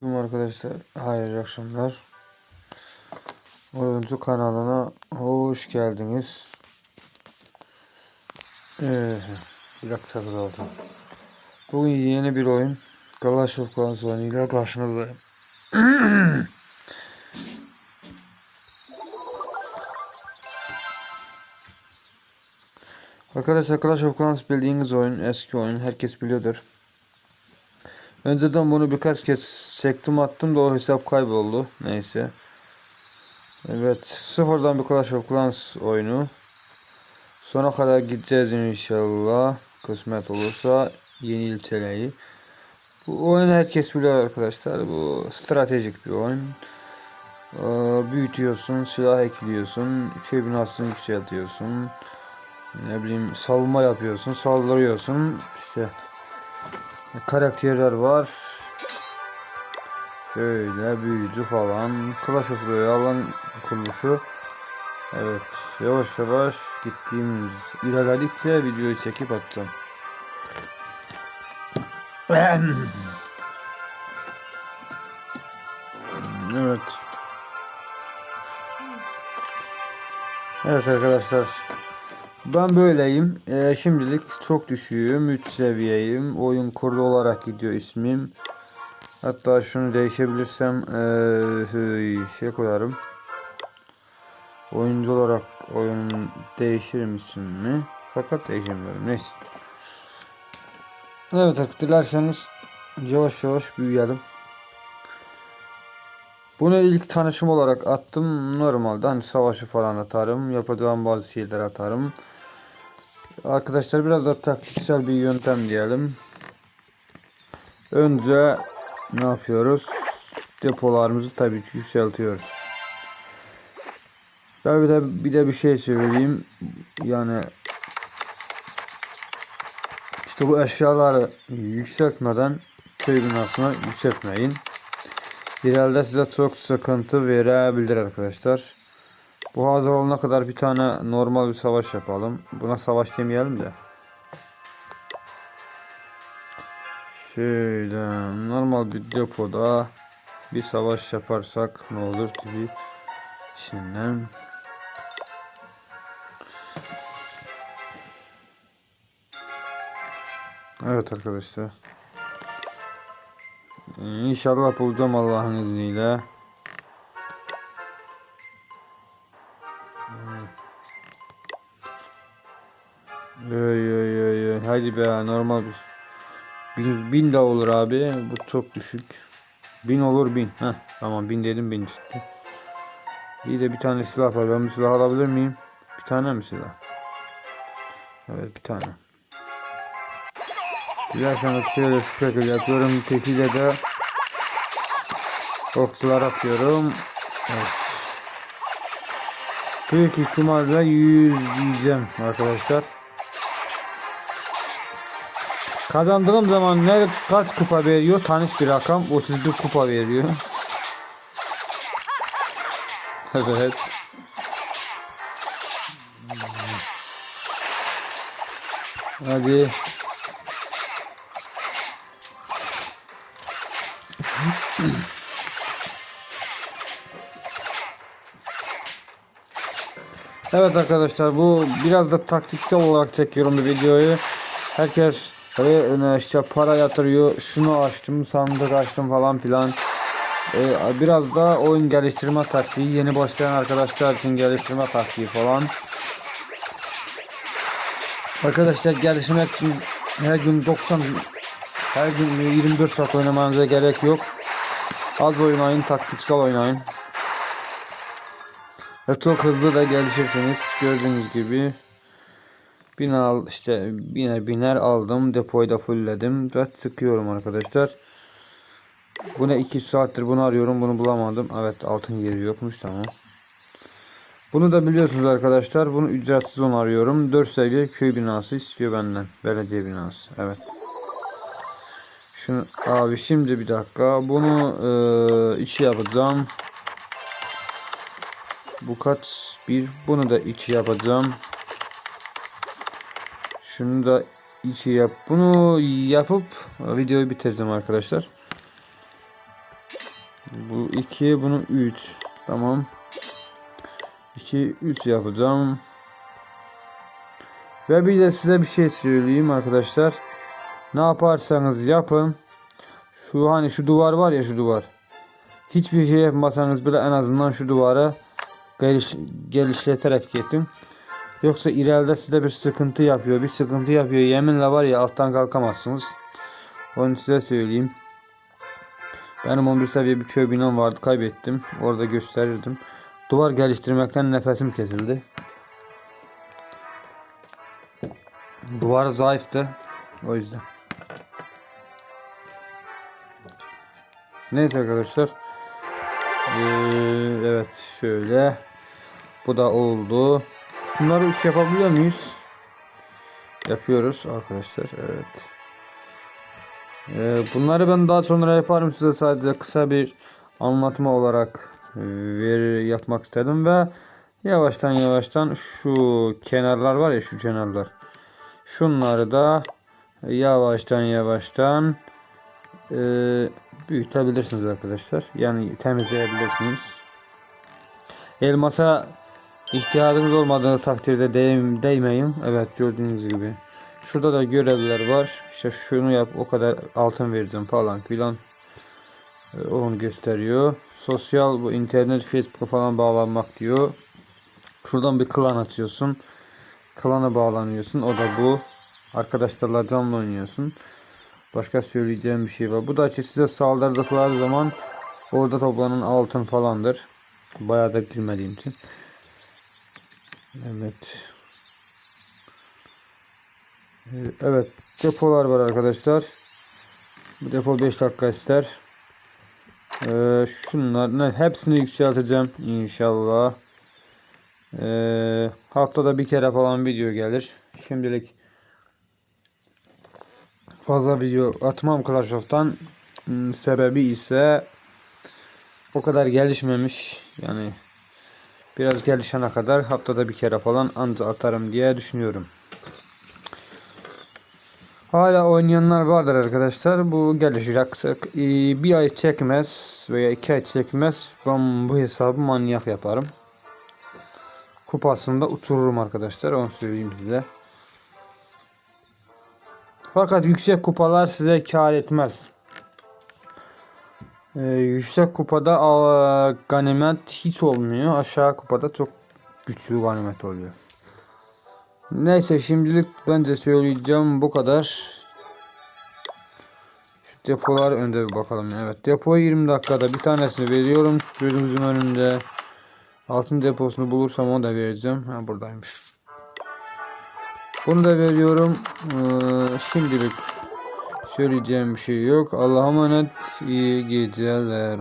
Merhaba arkadaşlar, hayırlı akşamlar. Oyuncu kanalına hoş geldiniz. Ee, bir dakika oldu. Bugün yeni bir oyun. Clash of Clans oyunuyla karşınızdayım. Arkadaşlar Clash of Clans bildiğiniz oyun, eski oyun, herkes biliyordur. Önceden bunu birkaç kez çektim attım da o hesap kayboldu. Neyse. Evet. Sıfırdan bir Clash of Clans oyunu. Sona kadar gideceğiz inşallah. Kısmet olursa yeni ilçeleri. Bu oyun herkes biliyor arkadaşlar. Bu stratejik bir oyun. Ee, büyütüyorsun, silah ekliyorsun, köy binasını yükseltiyorsun. Ne bileyim savunma yapıyorsun, saldırıyorsun. İşte karakterler var. Şöyle büyücü falan. Clash of Royale'ın kuruluşu. Evet yavaş yavaş gittiğimiz ilerledikçe videoyu çekip atacağım. Evet. Evet arkadaşlar. Ben böyleyim. Ee, şimdilik çok düşüğüm. 3 seviyeyim. Oyun kurulu olarak gidiyor ismim. Hatta şunu değişebilirsem ee, şey koyarım. Oyuncu olarak oyun değişirim ismimi. Fakat değişemiyorum. Neyse. Evet arkadaşlar dilerseniz yavaş yavaş büyüyelim. Bunu ilk tanışım olarak attım. Normalde hani savaşı falan atarım. Yapacağım bazı şeyler atarım. Arkadaşlar biraz da taktiksel bir yöntem diyelim. Önce ne yapıyoruz? Depolarımızı tabii ki yükseltiyoruz. Ben bir de bir de bir şey söyleyeyim. Yani işte bu eşyaları yükseltmeden köy binasına yükseltmeyin. İleride size çok sıkıntı verebilir arkadaşlar. Bu hazır olana kadar bir tane normal bir savaş yapalım. Buna savaş demeyelim de. Şöyle normal bir depoda bir savaş yaparsak ne olur gibi. Şimdi Evet arkadaşlar. İnşallah bulacağım Allah'ın izniyle. Öy öy öy öy. Hadi be normal bir. Bin, bin de olur abi. Bu çok düşük. Bin olur bin. Heh, tamam bin dedim bin çıktı. İyi de bir tane silah var. Ben bir silah alabilir miyim? Bir tane mi silah? Evet bir tane. Dilerseniz şöyle şu şekilde yapıyorum. Tekiyle de okçular atıyorum. Evet. Büyük ihtimalle 100 diyeceğim arkadaşlar. Kazandığım zaman ne kaç kupa veriyor? Tanış bir rakam. 31 kupa veriyor. evet. Hadi. Evet arkadaşlar bu biraz da taktiksel olarak çekiyorum bu videoyu. Herkes böyle işte para yatırıyor. Şunu açtım, sandık açtım falan filan. Ee, biraz da oyun geliştirme taktiği. Yeni başlayan arkadaşlar için geliştirme taktiği falan. Arkadaşlar gelişmek için her gün 90 her gün 24 saat oynamanıza gerek yok. Az oynayın, taktiksel oynayın. Ve çok hızlı da gelişirsiniz. Gördüğünüz gibi bina işte biner biner aldım. Depoyu da fullledim ve sıkıyorum arkadaşlar. Bu ne 2 saattir bunu arıyorum. Bunu bulamadım. Evet altın yeri yokmuş tamam. Bunu da biliyorsunuz arkadaşlar. Bunu ücretsiz onu arıyorum. 4 seviye köy binası istiyor benden. Belediye binası. Evet. Şunu abi şimdi bir dakika. Bunu e, içi yapacağım. Bu kaç bir. Bunu da içi yapacağım. Şunu da içi yap. Bunu yapıp videoyu bitireceğim arkadaşlar. Bu 2 bunu 3. Tamam. 2 3 yapacağım. Ve bir de size bir şey söyleyeyim arkadaşlar. Ne yaparsanız yapın. Şu hani şu duvar var ya şu duvar. Hiçbir şey yapmasanız bile en azından şu duvara geliş, gelişleterek gidin. Yoksa ileride size bir sıkıntı yapıyor. Bir sıkıntı yapıyor. Yeminle var ya alttan kalkamazsınız. Onu size söyleyeyim. Benim 11 seviye bir köy binam vardı. Kaybettim. Orada gösterirdim. Duvar geliştirmekten nefesim kesildi. Duvar zayıftı. O yüzden. Neyse arkadaşlar. Ee, evet şöyle. Bu da oldu. Bunları 3 yapabiliyor muyuz? Yapıyoruz arkadaşlar. Evet. Ee, bunları ben daha sonra yaparım size sadece kısa bir anlatma olarak e, veri yapmak istedim ve yavaştan yavaştan şu kenarlar var ya şu kenarlar. Şunları da yavaştan yavaştan e, büyütebilirsiniz arkadaşlar. Yani temizleyebilirsiniz. Elmasa ihtiyacınız olmadığı takdirde değ- değmeyin. Evet gördüğünüz gibi. Şurada da görevler var. İşte şunu yap o kadar altın vereceğim falan filan. E, Onu gösteriyor. Sosyal bu internet Facebook falan bağlanmak diyor. Şuradan bir klan açıyorsun. Klana bağlanıyorsun. O da bu. Arkadaşlarla canlı oynuyorsun. Başka söyleyeceğim bir şey var. Bu da size saldırdıkları zaman orada toplanan altın falandır. Bayağı da girmediğim için. Evet. Ee, Evet. Depolar var arkadaşlar. Bu depo 5 dakika ister. Ee, şunlar ne hepsini yükselteceğim inşallah. Ee, haftada bir kere falan video gelir. Şimdilik fazla video atmam Clash of'tan. Hmm, Sebebi ise o kadar gelişmemiş. Yani biraz gelişene kadar haftada bir kere falan anca atarım diye düşünüyorum. Hala oynayanlar vardır arkadaşlar. Bu gelişir. Aksak e, bir ay çekmez veya iki ay çekmez. Ben bu hesabı manyak yaparım. Kupasında uçururum arkadaşlar. Onu söyleyeyim size. Fakat yüksek kupalar size kar etmez. Ee, yüksek kupada ganimet hiç olmuyor. Aşağı kupada çok güçlü ganimet oluyor. Neyse şimdilik bence söyleyeceğim bu kadar. Şu depolar önde bir bakalım. Evet depo 20 dakikada bir tanesini veriyorum. Gözümüzün önünde. Altın deposunu bulursam onu da vereceğim. Ha buradaymış. Bunu da veriyorum. Ee, şimdilik söyleyeceğim bir şey yok. Allah'a emanet. İyi geceler.